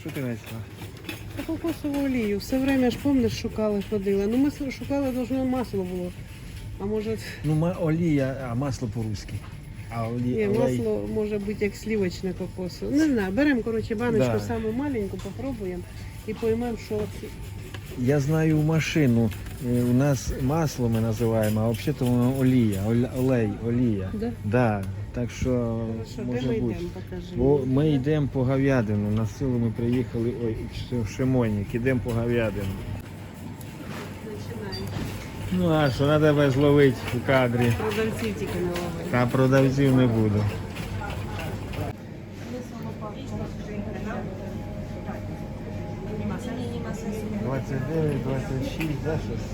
Що ти знайшла? Та кокосову олію. Все время ж помниш, шукали, ходили. Ну ми шукали, должно масло було. А може, Ну, ма- олія, а масло по-русски. А олі, ні, олей. масло може бути як слівочне кокосове. Не знаю, беремо, коротше, баночку Да. саму маленьку, попробуємо і поймемо, що це. Я знаю машину. е, У нас масло ми називаємо, а взагалі то воно олія, оля- олей, олія. Да? Да, так що Хорошо, де може ми бути. йдемо, покажи. Бо ми йдемо по говядину. На силу ми приїхали, ой, в Шимонник, йдемо по говядину. Починаємо. Ну а що, треба тебе зловити у кадрі. Продавців тільки не ловить. Та продавців не буду. 29, 26, да, щось?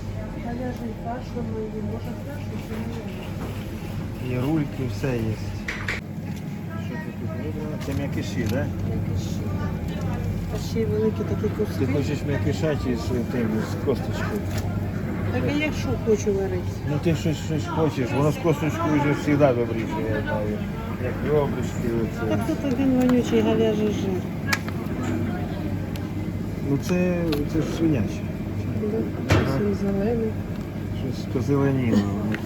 Кашло, ми їмо, може кашло, чи ні? І рульки, все є. Що ти тут? Це м'якиші, так? Да? М'якиші. А ще й великі такі куски. Ти хочеш м'якиша чи з тим, з косточкою? Так а я що хочу варити? Ну ти щось, щось хочеш, воно з косточкою вже завжди добріше, я знаю. Як ребрышки оце. Так тут один вонючий галяжий жир. Ну це, це ж свиняче. Да? Він зелений. Щось позеленіло,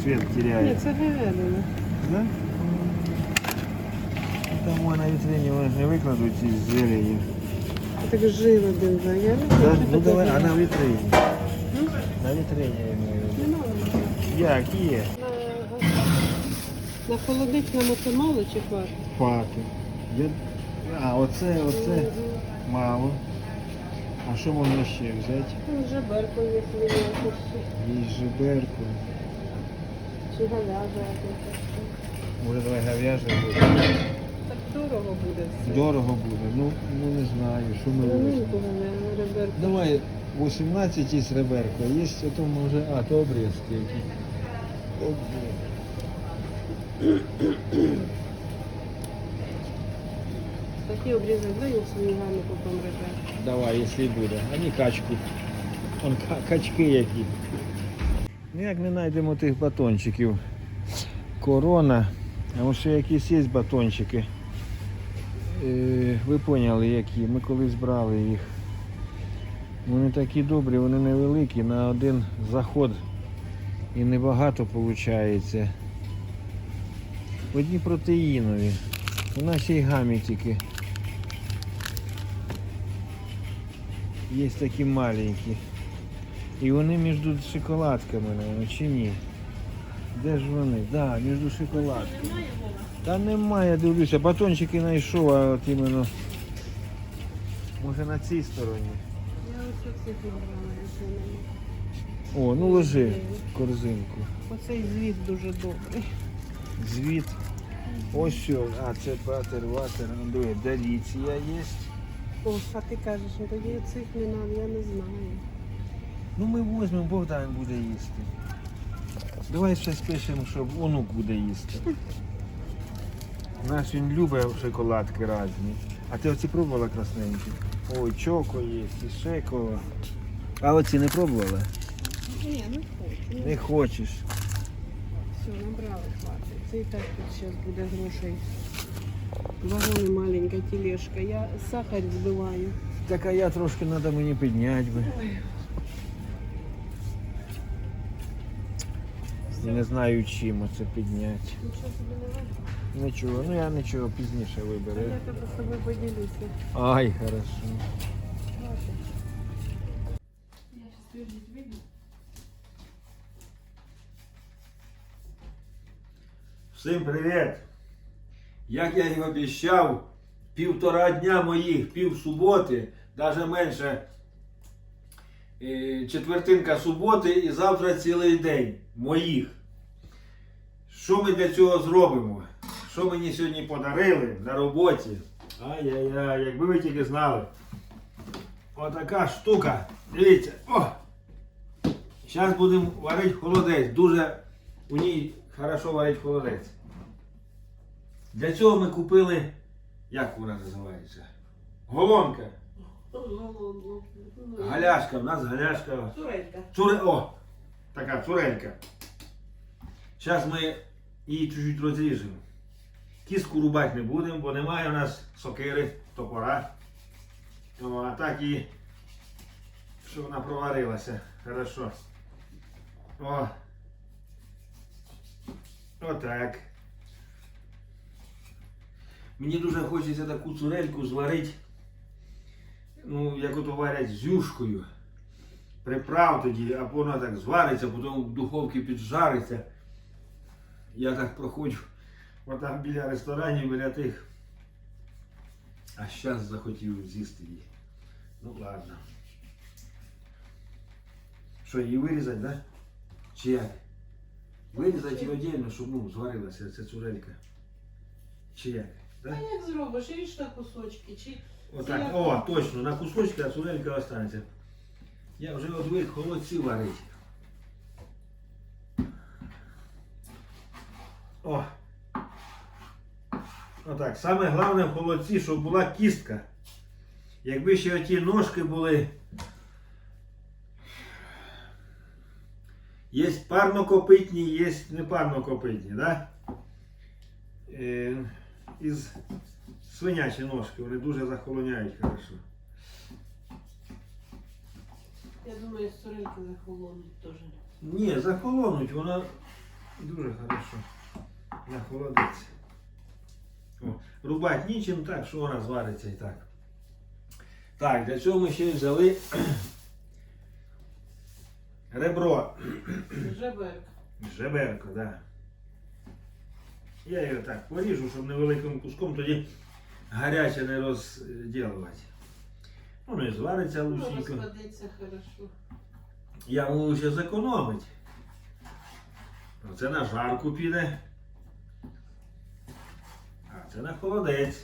цвіт Ні, теряє. це говядина. Да? Там вони на вітрині вони ж не викладуть із зелені. Так жир один, да? Я не Да? знаю, що Ну таке давай, а жир. на вітрині. Ну, На вітрині я маю. не надо. Як є? На, на холодильному це мало чи хватить? Пати. Я... А, оце, оце мало. А що можна ще взяти? Ну, Жеберку є свинячу. Є жиберку. Чи якась. Може давай говяже буде. Так дорого буде все. Дорого буде. Ну, ну не знаю, що ми візьмемо. Маленьку. Давай 18 із реберка. Є, то може. А, то обрізки які. Обрізки. Такі обрізок дай свинігами потім реберку. Давай, якщо буде. А не качку. Он качки які. Ну як не знайдемо тих батончиків. Корона. А ще якісь є батончики. Е, ви поняли які. Ми колись брали їх. Вони такі добрі, вони невеликі, на один заход і небагато виходить. Одні протеїнові. У нашій гамі тільки. Є такі маленькі. І вони між шоколадками, наверное, чи ні? Де ж вони? Так, да, між шоколадками. Та немає, дивлюся, батончики знайшов, а от іменно. Може на цій стороні. Я ось оцих набрала. О, ну ложи в корзинку. Оцей звіт дуже добрий. Звіт. Ось що. А, це батер, ватер, ну, диви, деліція є. О, а ти кажеш, ну тоді цих не надо, я не знаю. Ну ми візьмемо, Богдан буде їсти. Давай щось пишемо, щоб онук буде їсти. Наш він любить шоколадки різні. А ти оці пробувала красненькі? Ой, чоко є, і ще кого. А оці не пробувала? Ні, не хочу. Не хочеш. Все, набрали, хватить. Це і так тут зараз буде грошей. Вагони маленька тележка. Я сахар збиваю. Так а я трошки треба мені підняти би. Ой. Я не знаю чим оце підняти. Нічого собі не. Нічого, ну я нічого пізніше виберу. я тебе з тобою поділюся. Ай, хорошо. Я щас вийду. Всім привіт! Як я і обіцяв, півтора дня моїх, пів суботи, навіть менше е, четвертинка суботи і завтра цілий день моїх. Що ми для цього зробимо? Що мені сьогодні подарили на роботі? Ай-яй-яй, якби ви тільки знали. Отака штука. Дивіться. О! Зараз будемо варити холодець. Дуже у ній хорошо варить холодець. Для цього ми купили, як вона називається? Голонка. Галяшка, в нас галяшка. Турелька. Цуре... О! Така цурелька. Зараз ми її чуть-чуть розріжемо. Кіску рубати не будемо, бо немає у нас сокири, топора. О. А, так і. Щоб вона проварилася. Хорошо. О. Отак. Мені дуже хочеться таку цурельку зварити. Ну, як ото варять з юшкою. Приправ тоді, а вона так звариться, потім в духовці піджариться. Я так проходжу отам біля ресторанів, біля тих. А зараз захотів з'їсти її. Ну ладно. Що, її вирізати, да? Чи як? Вирізати її віддільно, щоб ну, зварилася ця цурелька. Чи як? А Да? як зробиш? Ріж на кусочки, чи Отак. як? О, точно, на кусочки, а цурелька останеться. Я вже одвик холодці варить. О. Отак. Саме головне в холодці, щоб була кістка. Якби ще оті ножки були. Є парнокопитні, є непарнокопитні, да? Е, із свинячі ножки, вони дуже захолоняють хорошо. я думаю, з захолонуть теж. Ні, захолонуть, вона дуже хорошо. На холодець. О, рубати нічим так, що вона звариться і так. Так, для цього ми ще взяли ребро. Жеберк. Жеберко, так. Да. Я його так поріжу, щоб невеликим куском тоді гаряче не розділувати. Воно і звариться лучненько. розкладеться хорошо. Я можу ще зекономити. Оце на жарку піде. Це на холодець.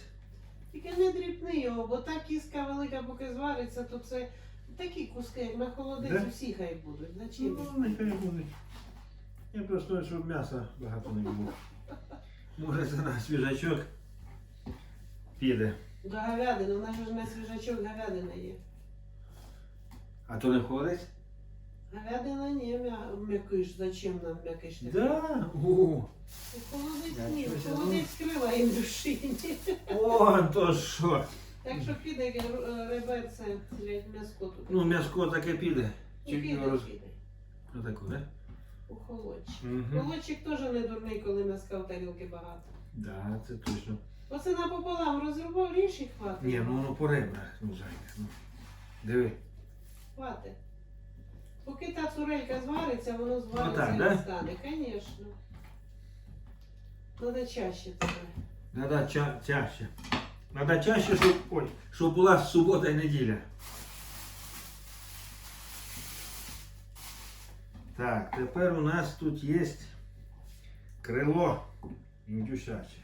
Тільки не дрібни його, бо та кіска велика, поки звариться, то це такі куски, як на холодець, Да? всі хай будуть. Зачем? Ну, нехай буде. Я просто, щоб м'яса багато не було. Може це на свіжачок піде. До говядини, у нас ж на свіжачок говядина є. А то не холодець? Говядина ні, м'я- м'якиш. Зачем нам м'якиш? Да. О, Холодець Я ні, щось холодець крила індушині. О, то що? Так що піде е, реберце, м'яско тут. Ну, м'яско таке піде. Ну, Чи піде, роз... піде. Отаку, да? У холодчик. Угу. Холодчик теж не дурний, коли м'яска в тарілки багато. Да, це точно. Оце напополам розрубав, ріж і хватить. Ні, ну воно по ребрах, ну зайка. Ну. Диви. Хватить. Поки та цурелька звариться, воно звариться Отак, і да? не стане, звісно. Надо чаще тебе. Надо ча чаще. Надо чаще, щоб, ой, щоб була субота і неділя. Так, тепер у нас тут є крило індюшаче.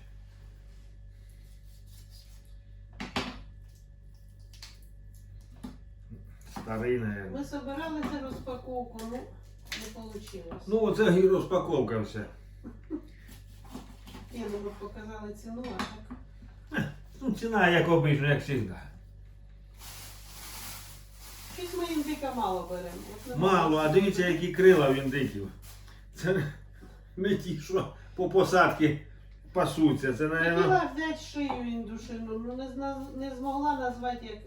Старий, наверное. Ми збиралися розпаковку, ну не вийшло. Ну, оце і розпаковка вся. Ні, ну ми показали ціну, а так. Ну, ціна, як обично, як завжди. Щось ми індика мало беремо. От не Мало, а дивіться, які крила в індиків. Це не ті, що по посадці пасуться. Це, мабуть, Хотіла взяти шию індушину, ну не, зна... не змогла назвати як.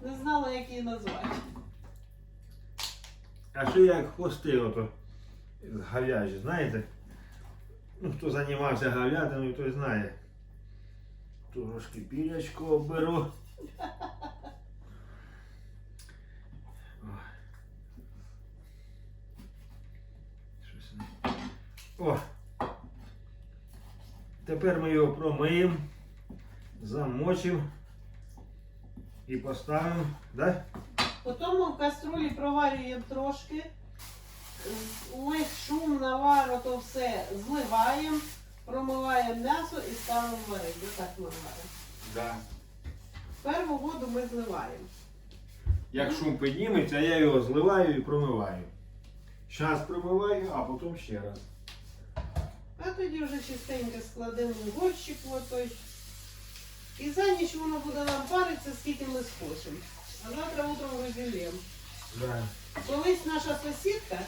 Не знала, як її назвати. а що як хвости ото з говяжі, знаєте? Ну, хто займався говядиною, той знає. Трошки пірячку оберу. О! Тепер ми його промиємо, замочимо і поставимо, да? Потім в каструлі проварюємо трошки. Весь шум, навар, то все зливаємо, промиваємо м'ясо і ставимо варити. Так ми варимо. Да. Перву воду ми зливаємо. Як шум підніметься, я його зливаю і промиваю. Зараз промиваю, а потім ще раз. А тоді вже чистенько складемо в горщик в той. І за ніч воно буде нам паритися, скільки ми схочемо. А завтра утром розділимо. Да. Колись наша сусідка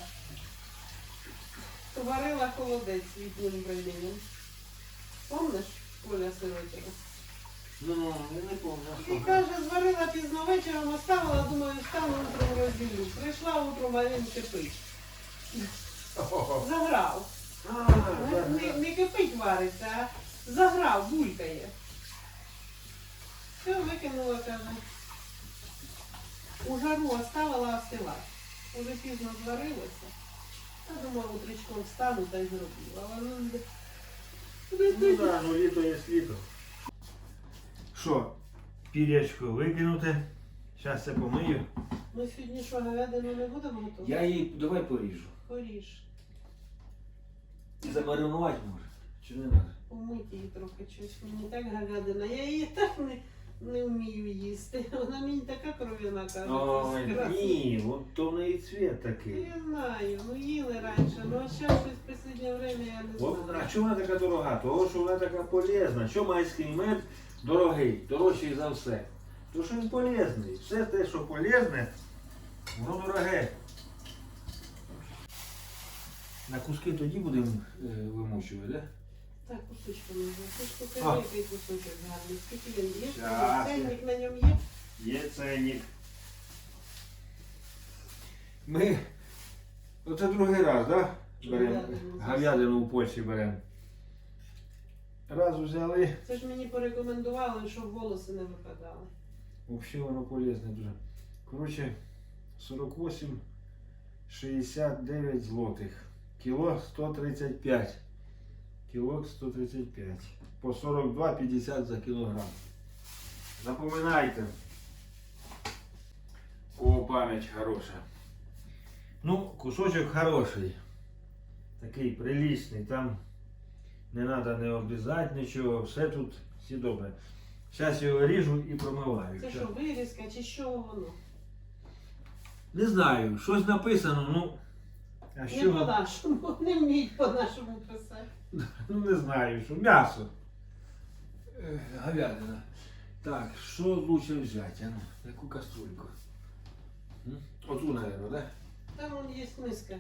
варила холодець літнім временем. Помниш, Оля Сиротіна? Ну, я не помню. І каже, зварила пізно вечором, оставила, думаю, встану утром розділю. Прийшла утром, а він кипить. Заграв. Не, не, не кипить вариться, а заграв, булькає. Все, викинула, каже. У жару оставила остивати. Уже пізно зварилося. Я думала, утречком встану та й зроблю. А воно Ну да, ну літо є літо. Що, пірячку викинути. Зараз це помию. Ми сьогодні що, говядину не будемо готувати? Я її давай поріжу. Поріж. І замаринувати може. Чи не треба? Помити її трохи щось. Мені так говядина. Я її так не, не вмію їсти. Вона мені така кров'яна каже. Ой, ні, от то в неї цвіт такий. Я знаю, ну їли раніше, ну а зараз щось в останнє время я не От, знаю. а чому вона така дорога? Того, що вона така полезна. Що майський мед дорогий, дорожчий за все. Тому що він полезний. Все те, що полезне, воно дороге. На куски тоді будемо е, вимочувати, так? Так, кусочками ж А. який кусочок гарний. Скільки він є? Щас. Цельник на ньому є? Є ценник. Ми оце другий раз, так? Да? Беремо Говядину. говядину у Польщі беремо. Раз взяли. Це ж мені порекомендували, щоб волоси не випадали. Взагалі воно полезне дуже. Коротше, 48 69 злотих. Кіло 135. Кіло 135. По 42,50 за кілограм. Запоминайте. О, пам'ять хороша. Ну, кусочок хороший. Такий приличний. Там не треба не обрізати нічого. Все тут все добре. Зараз його ріжу і промиваю. Це що, вирізка чи що воно? Не знаю, щось написано, ну. А Не що? по-нашому, не вміють по-нашому писати. Ну не знаю, що. М'ясо. Е, Говядина. Так, що лучше взяти? А ну, яку каструльку? М? Оту, наверное, да? Там вон є миска.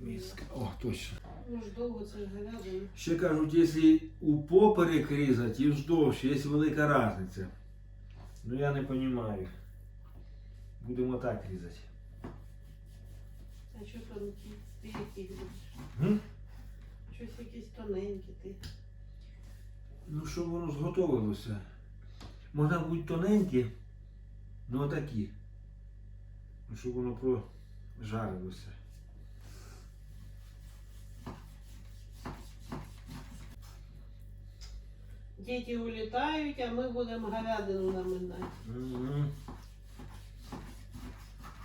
Миска. О, точно. Ну ж довго це ж говядина. Ще кажуть, якщо у поперек різати і вздовж, є велика різниця. Ну я не розумію. Будемо так різати. А що тонкі? Ти які любиш? М? Щось якісь тоненькі ти. Ну, щоб воно зготовилося. Можна бути тоненькі, ну отакі. Ну, щоб воно прожарилося. Діти улітають, а ми будемо говядину наминати. Мгм.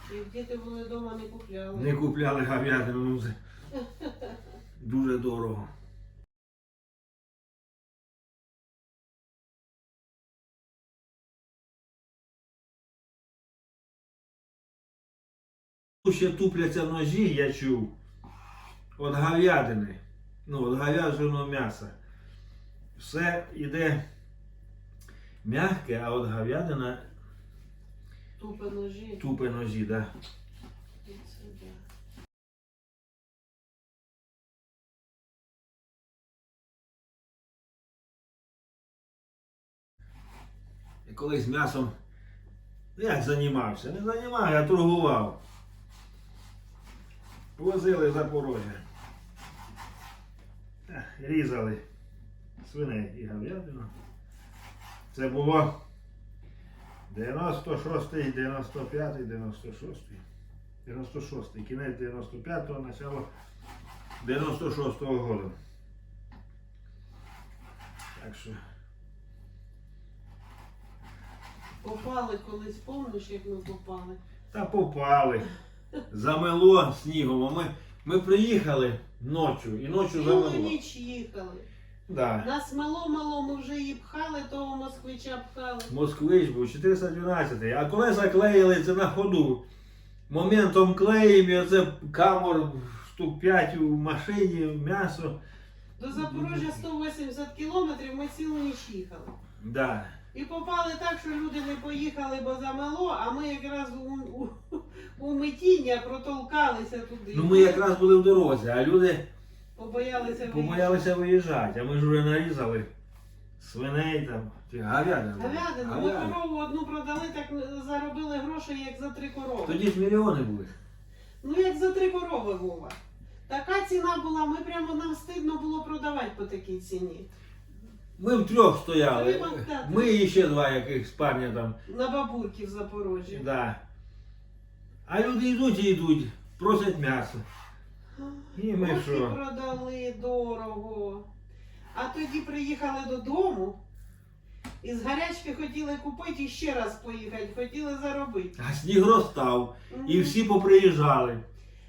Щоб діти були вдома не купляли. Не купляли говядину, ну дуже дорого. Ще тупляться ножі, я чув. От говядини. Ну, от говяженого м'яса. Все йде м'яке, а от говядина Тупо ножі. тупе ножі, да. Колись м'ясом ну, як займався? Не займав, я торгував. Возили в Запорожжя. Різали свиней і говядину. Це було 96-й, 95-й, 96-й. 96-й, кінець 95-го, начало 96-го року. Так що Попали колись, помниш, як ми попали? Та попали. Замело снігом. А ми, ми приїхали ночі і ночі Цілу замело. ніч їхали. Да. Нас мало-мало, ми вже її пхали, того москвича пхали. Москвич був 412, а колеса клеїли це на ходу. Моментом клеїмо, і оце камор штук 5 у машині, м'ясо. До Запорожжя 180 кілометрів ми цілу ніч їхали. Да. І попали так, що люди не поїхали, бо замело, а ми якраз у, у, у метіння протолкалися туди. Ну ми якраз були в дорозі, а люди побоялися побоялися виїжджати, а ми ж вже нарізали свиней там, говядину. Говядину, ми корову одну продали, так заробили гроші, як за три корови. Тоді ж мільйони були. Ну як за три корови, Вова. Така ціна була, ми прямо нам стидно було продавати по такій ціні. Ми втрьох стояли. Треба. Ми і ще два яких парня там. На бабурки в Запорожжі. Да. А люди йдуть і йдуть, просять м'ясо. І ми Ох, і що? продали дорого. А тоді приїхали додому і з гарячки хотіли купити і ще раз поїхати, хотіли заробити. А сніг розстав, і всі поприїжджали.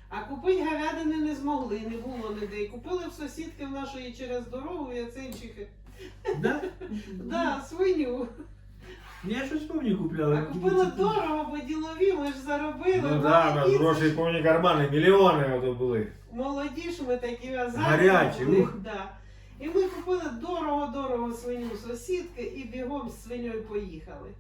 А купити говядини не змогли, не було ніде. І купили в сусідки в нашої через дорогу яценчихи. Да? Да, свиню. Я щось повні купляли. А купили дорого, бо ділові, ми ж заробили. Ну да, молоді, гроші повні кармани, мільйони ото були. молоді ж ми такі азартні Гарячі, були, ух. Да. І ми купили дорого-дорого свиню сусідки і бігом з свиньою поїхали.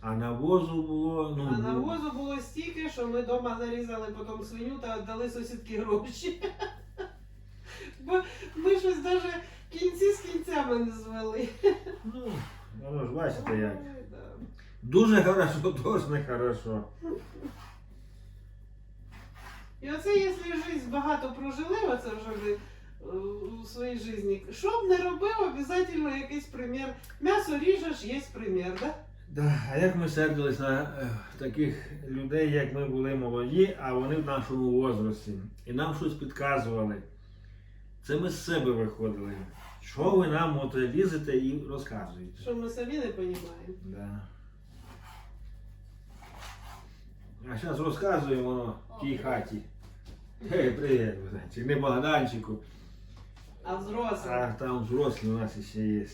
А навозу було, ну. А навозу було стільки, що ми вдома зарізали потім свиню та віддали сусідки гроші. Бо ми щось навіть кінці з кінцями не звели. Ну, воно ж бачите як. Ой, да. Дуже хорошо, теж не хорошо. І оце, якщо життя багато прожили, оце вже ви е, у своїй житті, що б не робив, обов'язково якийсь примір. М'ясо ріжеш, є примір, да? Да, а як ми сердились на е, таких людей, як ми були молоді, а вони в нашому возрасті. І нам щось підказували. Це ми з себе виходили. Що ви нам от лізете і розказуєте? Що ми самі не розуміємо. Да. А зараз розказуємо воно в тій хаті. Гей, привіт, Богданчик. Не Богданчику, А взрослі. а там взрослі у нас ще є.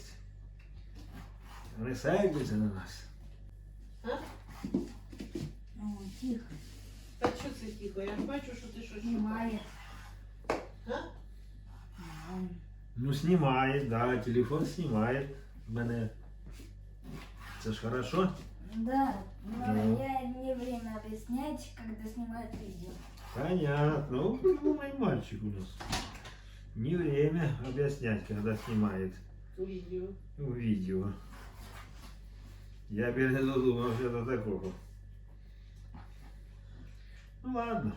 Вони сердяться на нас. О, тихо, Та що це тихо? Я ж бачу, що ти щось шукаєш. снимает. А? Ам, Ну, знімає, да, телефон знімає. Мене. Це ж хорошо. Да, но Ну. я не время объяснять, когда снимают видео. Понятно. Ну, придумай мальчик у нас. Не время объяснять, когда снимает Відео. видео. Я бы не додумався до такого. Ну ладно.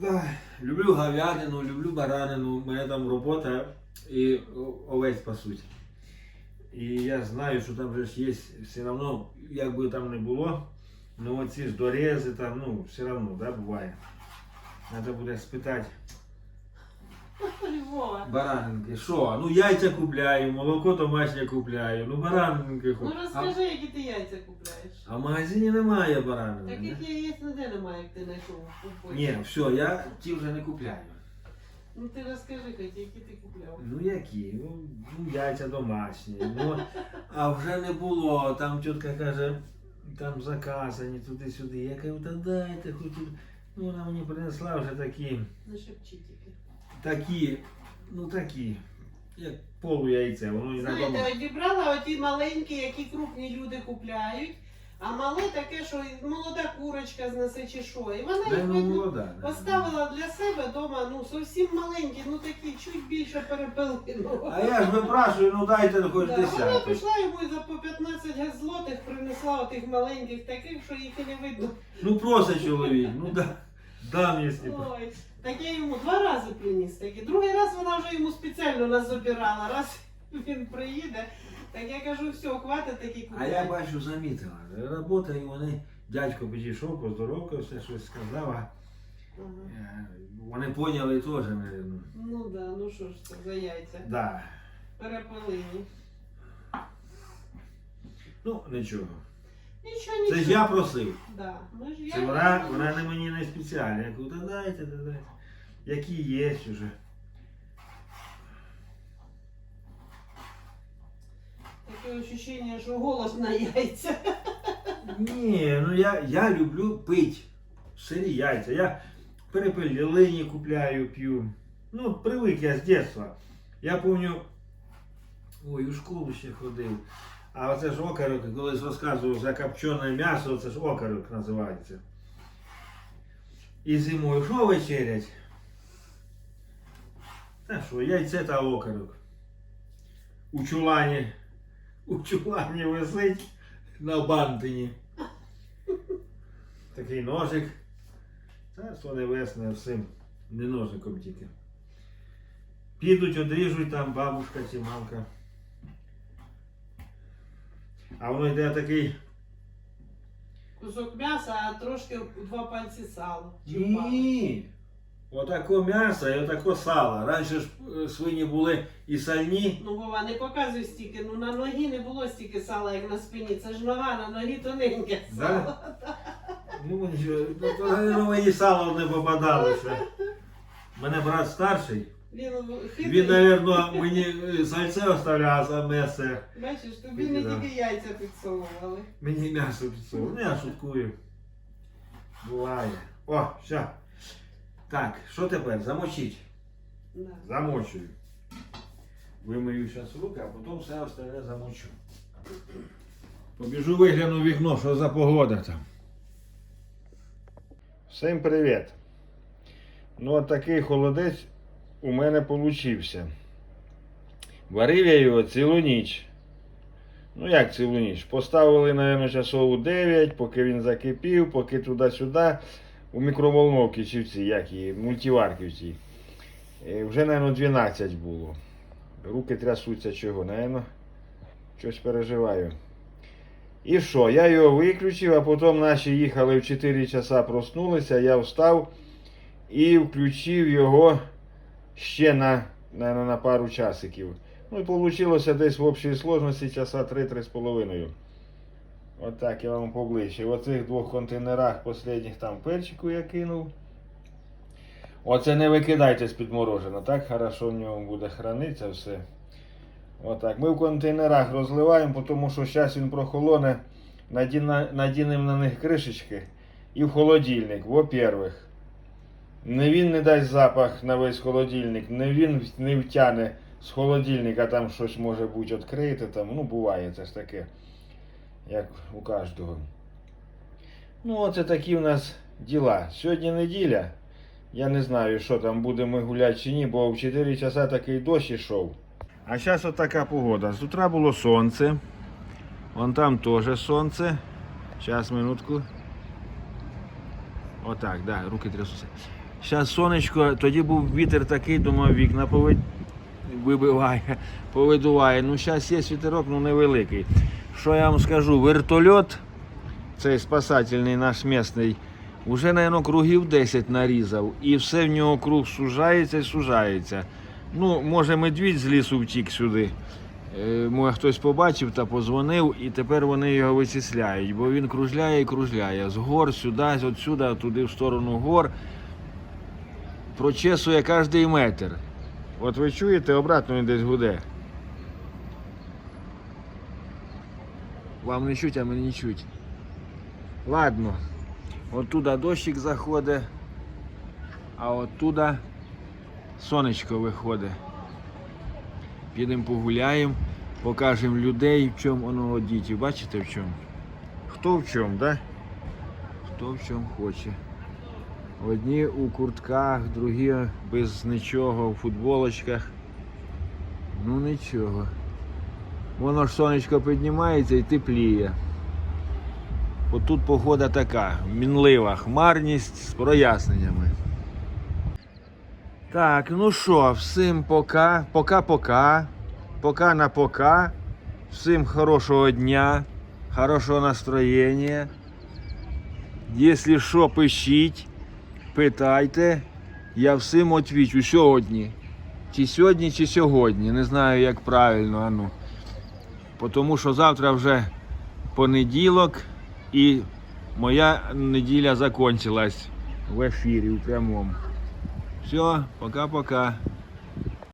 Да, люблю говядину, люблю баранину, мене там робота і овець, овець пасуть. І я знаю, що там же ж є все одно, як би там не було, ну оці ж дорези там, ну, все одно, да, буває. Треба буде спитати. Львова. Баранинки, що? Ну яйця купляю, молоко домашнє купляю, ну баранинки Ну хоч. А, розкажи, які ти яйця купляєш. а в магазині немає баранини. Таких яєць ніде немає, як ти знайшов у. Ні, все, я ті вже не купляю. Ну ти розкажи, Катя, які ти купляв. Ну які? Ну, ну яйця домашні. Ну, а вже не було. Там тітка каже, там заказані туди-сюди. Я кажу, та дайте хоч. Ну вона мені принесла вже такі, Не шепчи тільки. Такі, ну такі, як полуяйця, воно на дому. Знаєте, одібрала оті маленькі, які крупні люди купляють, а мале таке, що молода курочка знесе чи що. І вона Да, їх видно, молода. да. поставила для себе вдома, ну зовсім маленькі, ну такі чуть більше перепелину. А я ж випрашую, ну дайте ну, хоч Да, Вона десяток. пішла йому і за по 15 злотих принесла отих маленьких таких, що їх і не видно. Ну просить чоловік, ну да, дам, якщо. Ой, так я йому два рази приніс такі. Другий раз вона вже йому спеціально нас забирала. Раз він приїде, так я кажу, все, хватить такі А я бачу, замітила. Робота і вони, дядько підійшов, поздоровкався, щось сказав, а Ага. е, вони поняли теж, мабуть. Ну да, ну що ж це за яйця? Да. Перепелині. Ну, нічого. Нічого, Це нічого. ж я просив. Да. Ми ж Це я вона, вона не мені не спеціальна. Я кажу, та дайте, та дайте. Які є вже. Таке ощущення, що голос на яйця. Ні, ну я, я люблю пить сирі яйця. Я перепелині купляю, п'ю. Ну, привик я з дитинства. Я пам'ятаю, ой, у школу ще ходив. А оце ж окорок, колись розказував за копчене м'ясо, це ж окорок називається. І зимою що вечерять? Та що, яйце та окорок. У чулані. У чулані висить на бантині. Такий ножик. Царство небесне всім. Не ножиком тільки. Підуть, одріжуть там бабушка чи мамка. А воно йде такий. Кусок м'яса, а трошки два пальці сала. Чи впало? Ні. Отако м'ясо і отако сало. Раніше ж е, свині були і сальні. Ну, Вова, не показуй стільки. Ну на ногі не було стільки сала, як на спині. Це ж нога, на ногі тоненьке сало. Ну, нічого, ну, то, ну, мені сало не попадалося. У мене брат старший. Він хитрий. Мабуть, мені е, сальце оставляв, а саме все. Бачиш, тобі не Да. тільки яйця підсовували. Мені м'ясо підсовував. Ну, я шуткую. Буває. О, все. Так, що тепер? Замочить. Да. Замочую. Вимию зараз руки, а потім все остальне замочу. Побіжу вигляну вікно, що за погода там. Всім привіт! Ну, от такий холодець у мене получився. Варив я його цілу ніч. Ну як цілу ніч? Поставили, мабуть, часову 9, поки він закипів, поки туди-сюди. У мікроволновці чи в цій, як її, мультиварки в цій. Е, Вже, мабуть, 12 було. Руки трясуться чого, мабуть, щось переживаю. І що? Я його виключив, а потім наші їхали в 4 часа, проснулися, я встав і включив його ще на, на, на пару часиків. Ну і вийшло десь в общій сложності часа 3-3,5. От так я вам поближче. В оцих двох контейнерах останніх там перчику я кинув. Оце не викидайте з-під мороженого, так хорошо в ньому буде хранитися все. Отак. Ми в контейнерах розливаємо, тому що зараз він прохолоне, надінемо на них кришечки і в холодильник, во-первых. Не він не дасть запах на весь холодильник, не він не втягне з холодильника, там щось може бути відкрите, там, ну буває це ж таке, як у кожного. Ну, оце такі в нас діла. Сьогодні неділя. Я не знаю, що там будемо гуляти чи ні, бо в 4 часа такий дощ ішов. А зараз от така погода. З утра було сонце. Вон там теж сонце. Зараз, минутку. Отак, да, руки трясуться. Зараз сонечко, тоді був вітер такий, думав, вікна повид... вибиває, повидуває. Ну, зараз є вітерок, ну невеликий. Що я вам скажу, вертольот, цей спасательний наш місний, уже, мабуть, кругів 10 нарізав. І все в нього круг сужається і сужається. Ну, може, медвідь з лісу втік сюди. Е, Може, хтось побачив та позвонив, і тепер вони його вичисляють, бо він кружляє і кружляє. З гор сюди, от сюди, туди в сторону гор. Прочесує кожний метр. От ви чуєте, обратно він десь гуде. Вам не чуть, а мені не чуть. Ладно. Оттуда дощик заходить, а оттуда сонечко виходить. Підемо погуляємо, покажемо людей, в чому воно от діти. Бачите в чому? Хто в чому, да? Хто в чому хоче. Одні у куртках, другі без нічого, у футболочках. Ну нічого. Воно ж сонечко піднімається і тепліє. От тут погода така, мінлива хмарність з проясненнями. Так, ну що, всім пока, пока-пока, пока на пока. Всім хорошого дня, хорошого настроєння. Якщо що, пишіть, питайте. Я всім відвічу сьогодні. Чи сьогодні, чи сьогодні. Не знаю, як правильно. А ну. Тому що завтра вже понеділок і моя неділя закончилась в ефірі, в прямому. Все, пока-пока.